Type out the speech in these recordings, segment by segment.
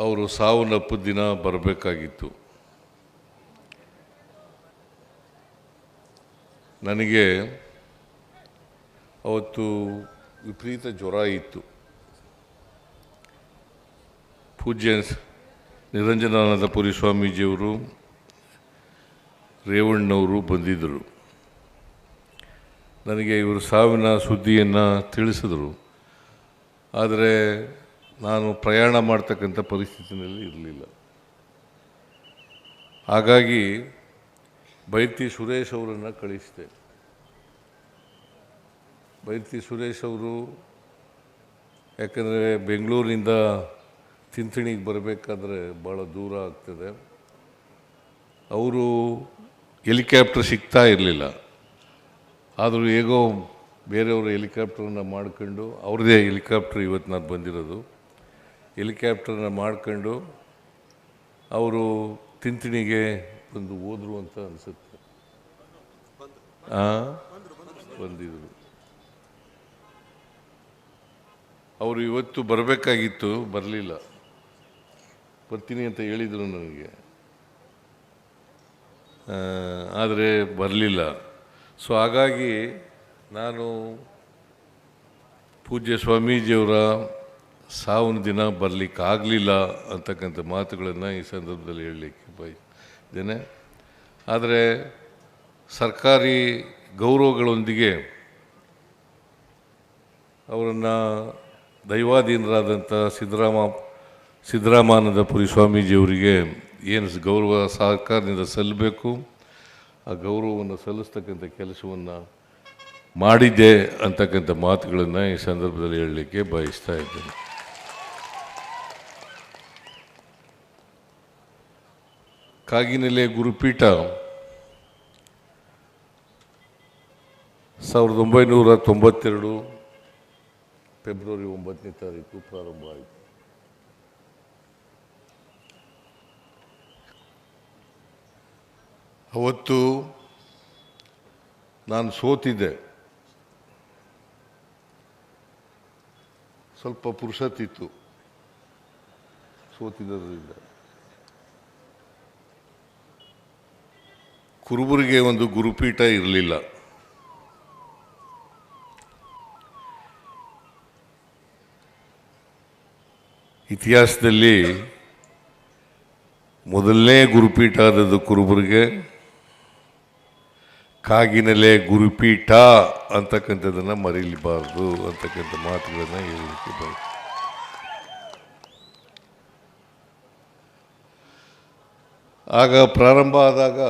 ಅವರು ಸಾವನ್ನಪ್ಪು ದಿನ ಬರಬೇಕಾಗಿತ್ತು. ನನಗೆ ಅವತ್ತು ವಿಪರೀತ ಜ್ವರ ಇತ್ತು. ಪೂಜ್ಯ ನಿರಂಜನಾನಂದ ಪುರಿ ಸ್ವಾಮೀಜಿಯವರು ರೇವಣ್ಣವರು ಬಂದಿದ್ದರು. ನನಗೆ ಇವರು ಸಾವಿನ ಸುದ್ದಿಯನ್ನು ತಿಳಿಸಿದರು. ಆದರೆ ನಾನು ಪ್ರಯಾಣ ಮಾಡ್ತಕ್ಕಂಥ ಪರಿಸ್ಥಿತಿನಲ್ಲಿ ಇರಲಿಲ್ಲ. ಹಾಗಾಗಿ ಬೈತಿ ಸುರೇಶ್ ಅವರನ್ನು ಕಳಿಸಿದೆ. ಬೈತಿ ಸುರೇಶ್ ಅವರು ಯಾಕಂದರೆ ಬೆಂಗಳೂರಿನಿಂದ ತಿಂತಣಿಗೆ ಬರಬೇಕಾದ್ರೆ ಭಾಳ ದೂರ ಆಗ್ತದೆ. ಅವರು ಹೆಲಿಕಾಪ್ಟರ್ ಸಿಗ್ತಾ ಇರಲಿಲ್ಲ. ಆದರೂ ಹೇಗೋ ಬೇರೆಯವರು ಹೆಲಿಕಾಪ್ಟರನ್ನ ಮಾಡ್ಕೊಂಡು ಅವ್ರದ್ದೇ ಹೆಲಿಕಾಪ್ಟರ್ ಇವತ್ತು ನಾನು ಬಂದಿರೋದು. ಹೆಲಿಕಾಪ್ಟರ್ನ ಮಾಡ್ಕೊಂಡು ಅವರು ತಿಂತಿಣಿಗೆ ಬಂದು ಹೋದರು ಅಂತ ಅನಿಸುತ್ತೆ. ಬಂದಿದ್ರು. ಅವರು ಇವತ್ತು ಬರಬೇಕಾಗಿತ್ತು, ಬರಲಿಲ್ಲ. ಬರ್ತೀನಿ ಅಂತ ಹೇಳಿದರು ನನಗೆ. ಆದರೆ ಬರಲಿಲ್ಲ. ಸೊ ಹಾಗಾಗಿ ನಾನು ಪೂಜ್ಯ ಸ್ವಾಮೀಜಿಯವರ ಸಾವಿನ ದಿನ ಬರಲಿಕ್ಕಾಗಲಿಲ್ಲ ಅಂತಕ್ಕಂಥ ಮಾತುಗಳನ್ನು ಈ ಸಂದರ್ಭದಲ್ಲಿ ಹೇಳಲಿಕ್ಕೆ ಬಯಸಿದ್ದೇನೆ ಆದರೆ ಸರ್ಕಾರಿ ಗೌರವಗಳೊಂದಿಗೆ ಅವರನ್ನು ದೈವಾಧೀನರಾದಂಥ ಸಿದ್ದರಾಮ ಸಿದ್ದರಾಮಾನಂದಪುರಿ ಸ್ವಾಮೀಜಿಯವರಿಗೆ ಏನು ಗೌರವ ಸರ್ಕಾರದಿಂದ ಸಲ್ಲಬೇಕು, ಆ ಗೌರವವನ್ನು ಸಲ್ಲಿಸ್ತಕ್ಕಂಥ ಕೆಲಸವನ್ನು ಮಾಡಿದ್ದೆ ಅಂತಕ್ಕಂಥ ಮಾತುಗಳನ್ನು ಈ ಸಂದರ್ಭದಲ್ಲಿ ಹೇಳಲಿಕ್ಕೆ ಬಯಸ್ತಾ ಇದ್ದೇನೆ. ಕಾಗಿನೆಲೆ ಗುರುಪೀಠ ಸಾವಿರದ ಒಂಬೈನೂರ ತೊಂಬತ್ತೆರಡು ಫೆಬ್ರವರಿ ಒಂಬತ್ತನೇ ತಾರೀಕು ಪ್ರಾರಂಭ ಆಯಿತು. ಅವತ್ತು ನಾನು ಸೋತಿದ್ದೆ. ಸ್ವಲ್ಪ ಪುರುಷತ್ತಿತ್ತು. ಸೋತಿದ್ದರಿಂದ ಕುರುಬರಿಗೆ ಒಂದು ಗುರುಪೀಠ ಇರಲಿಲ್ಲ. ಇತಿಹಾಸದಲ್ಲಿ ಮೊದಲನೇ ಗುರುಪೀಠ ಆದದ್ದು ಕುರುಬರಿಗೆ. ಕಾಗಿನಲೆ ಗುರುಪೀಠ ಅಂತಕ್ಕಂಥದ್ದನ್ನು ಮರೀಲಿಬಾರ್ದು ಅಂತಕ್ಕಂಥ ಮಾತುಗಳನ್ನು ಹೇಳಲಿಕ್ಕೆ ಬಯ ಆಗ ಪ್ರಾರಂಭ ಆದಾಗ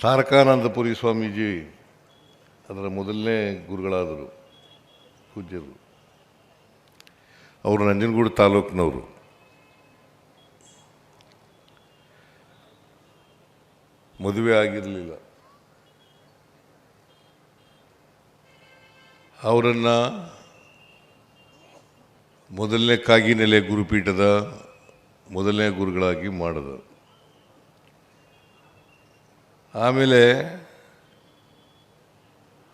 ತಾರಕಾನಂದಪುರಿ ಸ್ವಾಮೀಜಿ ಅದರ ಮೊದಲನೇ ಗುರುಗಳಾದರು, ಪೂಜ್ಯರು. ಅವರು ನಂಜನಗೂಡು ತಾಲೂಕಿನವರು. ಮದುವೆ ಆಗಿರಲಿಲ್ಲ. ಅವರನ್ನು ಮೊದಲನೇ ಕಾಗಿನೆಲೆ ಗುರುಪೀಠದ ಮೊದಲನೇ ಗುರುಗಳಾಗಿ ಮಾಡಿದರು. ಆಮೇಲೆ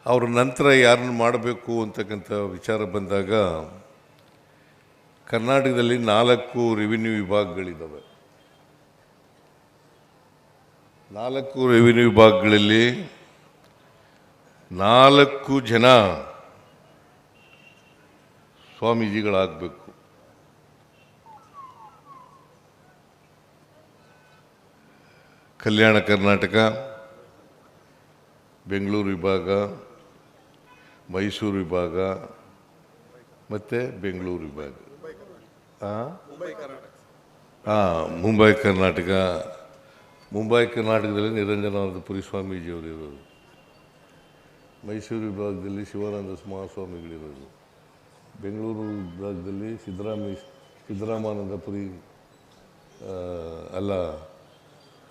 ಅವ್ರ ನಂತರ ಯಾರನ್ನು ಮಾಡಬೇಕು ಅಂತಕ್ಕಂಥ ವಿಚಾರ ಬಂದಾಗ ಕರ್ನಾಟಕದಲ್ಲಿ ನಾಲ್ಕು ರೆವಿನ್ಯೂ ವಿಭಾಗಗಳಿದ್ದಾವೆ ನಾಲ್ಕು ರೆವಿನ್ಯೂ ವಿಭಾಗಗಳಲ್ಲಿ ನಾಲ್ಕು ಜನ ಸ್ವಾಮೀಜಿಗಳಾಗಬೇಕು. ಕಲ್ಯಾಣ ಕರ್ನಾಟಕ ಬೆಂಗಳೂರು ವಿಭಾಗ ಮೈಸೂರು ವಿಭಾಗ ಮತ್ತು ಬೆಂಗಳೂರು ವಿಭಾಗ ಹಾಂ ಮುಂಬೈ ಕರ್ನಾಟಕ ಮುಂಬೈ ಕರ್ನಾಟಕದಲ್ಲಿ ನಿರಂಜನಾನಂದಪುರಿ ಸ್ವಾಮೀಜಿಯವರು ಇರೋದು ಮೈಸೂರು ವಿಭಾಗದಲ್ಲಿ ಶಿವಾನಂದ ಮಹಾಸ್ವಾಮಿಗಳಿರೋದು ಬೆಂಗಳೂರು ವಿಭಾಗದಲ್ಲಿ ಸಿದ್ದರಾಮಯ್ಯ ಸಿದ್ದರಾಮಾನಂದಪುರಿ ಪುರಿ ಅಲ್ಲ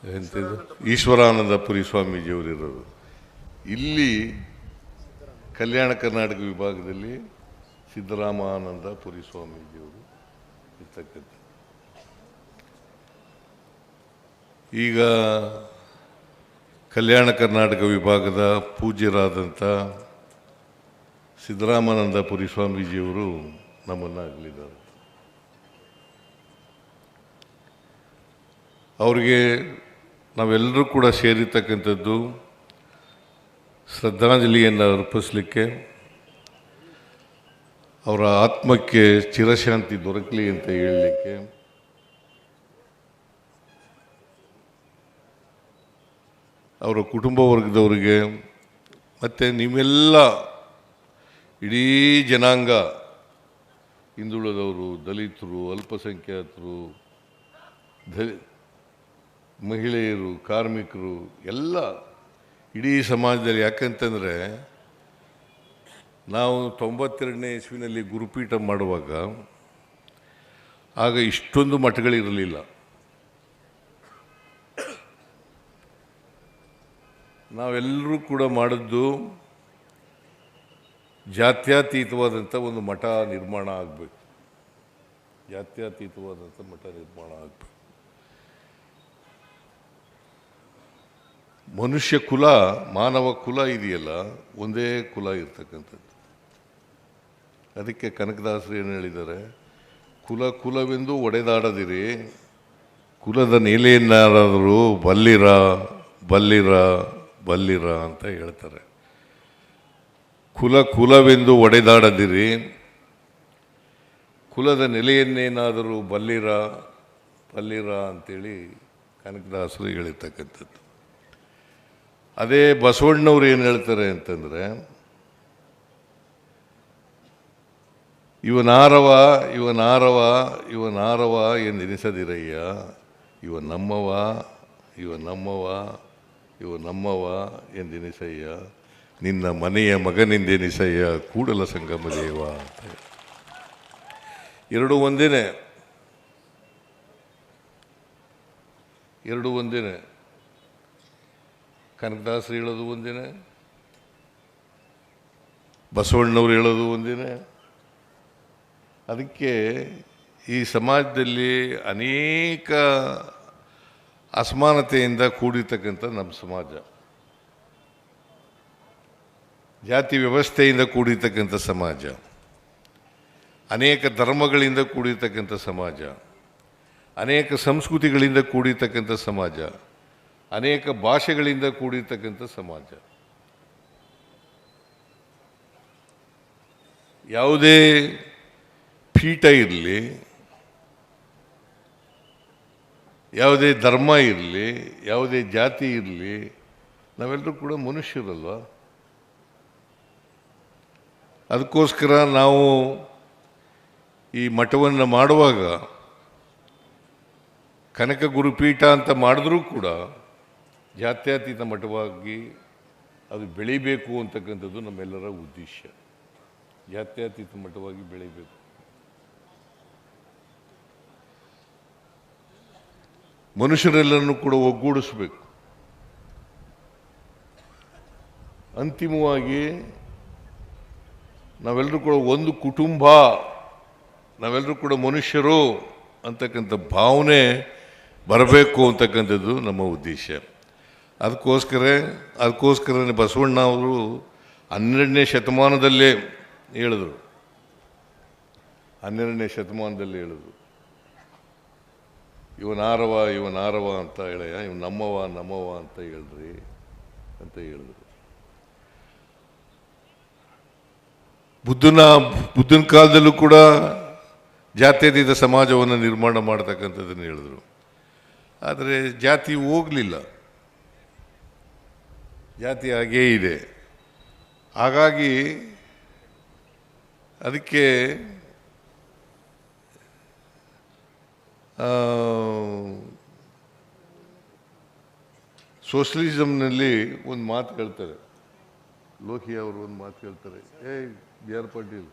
ಎಂತಿದ್ದು ಈಶ್ವರಾನಂದಪುರಿ ಸ್ವಾಮೀಜಿಯವರಿರೋದು. ಇಲ್ಲಿ ಕಲ್ಯಾಣ ಕರ್ನಾಟಕ ವಿಭಾಗದಲ್ಲಿ ಸಿದ್ದರಾಮಾನಂದ ಪುರಿ ಸ್ವಾಮೀಜಿಯವರು ಇರ್ತಕ್ಕಂಥ ಈಗ ಕಲ್ಯಾಣ ಕರ್ನಾಟಕ ವಿಭಾಗದ ಪೂಜ್ಯರಾದಂಥ ಸಿದ್ದರಾಮಾನಂದ ಪುರಿ ಸ್ವಾಮೀಜಿಯವರು ನಮ್ಮನ್ನು ಆಗಲಿದ್ದಾರೆ ಅವರಿಗೆ ನಾವೆಲ್ಲರೂ ಕೂಡ ಸೇರಿರ್ತಕ್ಕಂಥದ್ದು ಶ್ರದ್ಧಾಂಜಲಿಯನ್ನು ಅರ್ಪಿಸಲಿಕ್ಕೆ ಅವರ ಆತ್ಮಕ್ಕೆ ಚಿರಶಾಂತಿ ದೊರಕಲಿ ಅಂತ ಹೇಳಲಿಕ್ಕೆ ಅವರ ಕುಟುಂಬ ವರ್ಗದವರಿಗೆ ಮತ್ತು ನಿಮ್ಮೆಲ್ಲ ಇಡೀ ಜನಾಂಗ ಹಿಂದುಳಿದವರು, ದಲಿತರು, ಅಲ್ಪಸಂಖ್ಯಾತರು ದ ಮಹಿಳೆಯರು, ಕಾರ್ಮಿಕರು, ಎಲ್ಲ ಇಡೀ ಸಮಾಜದಲ್ಲಿ ಯಾಕಂತಂದರೆ ನಾವು ತೊಂಬತ್ತೆರಡನೇ ಇಸ್ವಿನಲ್ಲಿ ಗುರುಪೀಠ ಮಾಡುವಾಗ ಆಗ ಇಷ್ಟೊಂದು ಮಠಗಳಿರಲಿಲ್ಲ. ನಾವೆಲ್ಲರೂ ಕೂಡ ಮಾಡಿದ್ದು ಜಾತ್ಯತೀತವಾದಂಥ ಒಂದು ಮಠ ನಿರ್ಮಾಣ ಆಗಬೇಕು. ಜಾತ್ಯತೀತವಾದಂಥ ಮಠ ನಿರ್ಮಾಣ ಆಗಬೇಕು. ಮನುಷ್ಯ ಕುಲ, ಮಾನವ ಕುಲ ಇದೆಯಲ್ಲ, ಒಂದೇ ಕುಲ ಇರ್ತಕ್ಕಂಥದ್ದು. ಅದಕ್ಕೆ ಕನಕದಾಸರು ಏನು ಹೇಳಿದ್ದಾರೆ? ಕುಲ ಕುಲವೆಂದು ಒಡೆದಾಡದಿರಿ, ಕುಲದ ನೆಲೆಯನ್ನಾರಾದರೂ ಬಲ್ಲಿರ ಬಲ್ಲಿರ ಬಲ್ಲಿರ ಅಂತ ಹೇಳ್ತಾರೆ. ಕುಲ ಕುಲವೆಂದು ಒಡೆದಾಡದಿರಿ, ಕುಲದ ನೆಲೆಯನ್ನೇನಾದರೂ ಬಲ್ಲಿರ ಬಲ್ಲಿರ ಅಂತೇಳಿ ಕನಕದಾಸರು ಹೇಳಿರ್ತಕ್ಕಂಥದ್ದು. ಅದೇ ಬಸವಣ್ಣವ್ರು ಏನು ಹೇಳ್ತಾರೆ ಅಂತಂದರೆ ಇವನಾರವ ಇವನಾರವ ಇವನಾರವ ಎಂದೆನಿಸದಿರಯ್ಯ ಇವ ನಮ್ಮವ ಇವ ನಮ್ಮವ ಇವ ನಮ್ಮವ ಎಂದೆನಿಸಯ್ಯ ನಿನ್ನ ಮನೆಯ ಮಗನಿಂದೆನಿಸಯ್ಯ ಕೂಡಲ ಸಂಗಮ ದೇವ ಅಂತ ಎರಡು ಒಂದೇನೆ. ಎರಡು ಒಂದೇನೆ. ಕನಕದಾಸರು ಹೇಳೋದು ಒಂದಿನ, ಬಸವಣ್ಣವ್ರು ಹೇಳೋದು ಒಂದಿನ. ಅದಕ್ಕೆ ಈ ಸಮಾಜದಲ್ಲಿ ಅನೇಕ ಅಸಮಾನತೆಯಿಂದ ಕೂಡಿರ್ತಕ್ಕಂಥ ನಮ್ಮ ಸಮಾಜ. ಜಾತಿ ವ್ಯವಸ್ಥೆಯಿಂದ ಕೂಡಿರ್ತಕ್ಕಂಥ ಸಮಾಜ. ಅನೇಕ ಧರ್ಮಗಳಿಂದ ಕೂಡಿರ್ತಕ್ಕಂಥ ಸಮಾಜ. ಅನೇಕ ಸಂಸ್ಕೃತಿಗಳಿಂದ ಕೂಡಿರ್ತಕ್ಕಂಥ ಸಮಾಜ. ಅನೇಕ ಭಾಷೆಗಳಿಂದ ಕೂಡಿರ್ತಕ್ಕಂಥ ಸಮಾಜ. ಯಾವುದೇ ಪೀಠ ಇರಲಿ, ಯಾವುದೇ ಧರ್ಮ ಇರಲಿ, ಯಾವುದೇ ಜಾತಿ ಇರಲಿ, ನಾವೆಲ್ಲರೂ ಕೂಡ ಮನುಷ್ಯರಲ್ವ? ಅದಕ್ಕೋಸ್ಕರ ನಾವು ಈ ಮಠವನ್ನು ಮಾಡುವಾಗ ಕನಕ ಗುರುಪೀಠ ಅಂತ ಮಾಡಿದ್ರೂ ಕೂಡ ಜಾತ್ಯತೀತ ಮಠವಾಗಿ ಅದು ಬೆಳಿಬೇಕು ಅಂತಕ್ಕಂಥದ್ದು ನಮ್ಮೆಲ್ಲರ ಉದ್ದೇಶ. ಜಾತ್ಯತೀತ ಮಠವಾಗಿ ಬೆಳಿಬೇಕು. ಮನುಷ್ಯರೆಲ್ಲರನ್ನು ಕೂಡ ಒಗ್ಗೂಡಿಸ್ಬೇಕು. ಅಂತಿಮವಾಗಿ ನಾವೆಲ್ಲರೂ ಕೂಡ ಒಂದು ಕುಟುಂಬ, ನಾವೆಲ್ಲರೂ ಕೂಡ ಮನುಷ್ಯರು ಅಂತಕ್ಕಂಥ ಭಾವನೆ ಬರಬೇಕು ಅಂತಕ್ಕಂಥದ್ದು ನಮ್ಮ ಉದ್ದೇಶ. ಅದಕ್ಕೋಸ್ಕರ ಅದಕ್ಕೋಸ್ಕರ ಬಸವಣ್ಣ ಅವರು ಹನ್ನೆರಡನೇ ಶತಮಾನದಲ್ಲೇ ಹೇಳಿದರು. ಹನ್ನೆರಡನೇ ಶತಮಾನದಲ್ಲಿ ಹೇಳಿದರು. ಇವನಾರವ ಇವನಾರವ ಅಂತ ಹೇಳಯ್ಯ ಇವ್ ನಮ್ಮವ ನಮ್ಮವ ಅಂತ ಹೇಳ್ರಿ ಅಂತ ಹೇಳಿದ್ರು. ಬುದ್ಧನ ಬುದ್ಧನ ಕಾಲದಲ್ಲೂ ಕೂಡ ಜಾತ್ಯತೀತ ಸಮಾಜವನ್ನು ನಿರ್ಮಾಣ ಮಾಡ್ತಕ್ಕಂಥದ್ದನ್ನು ಹೇಳಿದ್ರು. ಆದರೆ ಜಾತಿ ಹೋಗಲಿಲ್ಲ. ಜಾತಿ ಹಾಗೇ ಇದೆ. ಹಾಗಾಗಿ ಅದಕ್ಕೆ ಸೋಷಲಿಸಮ್ನಲ್ಲಿ ಒಂದು ಮಾತು ಹೇಳ್ತಾರೆ. ಲೋಹಿಯವರು ಒಂದು ಮಾತು ಹೇಳ್ತಾರೆ. ಏಯ್, ಬಿ ಆರ್ ಪಾಟೀಲ್.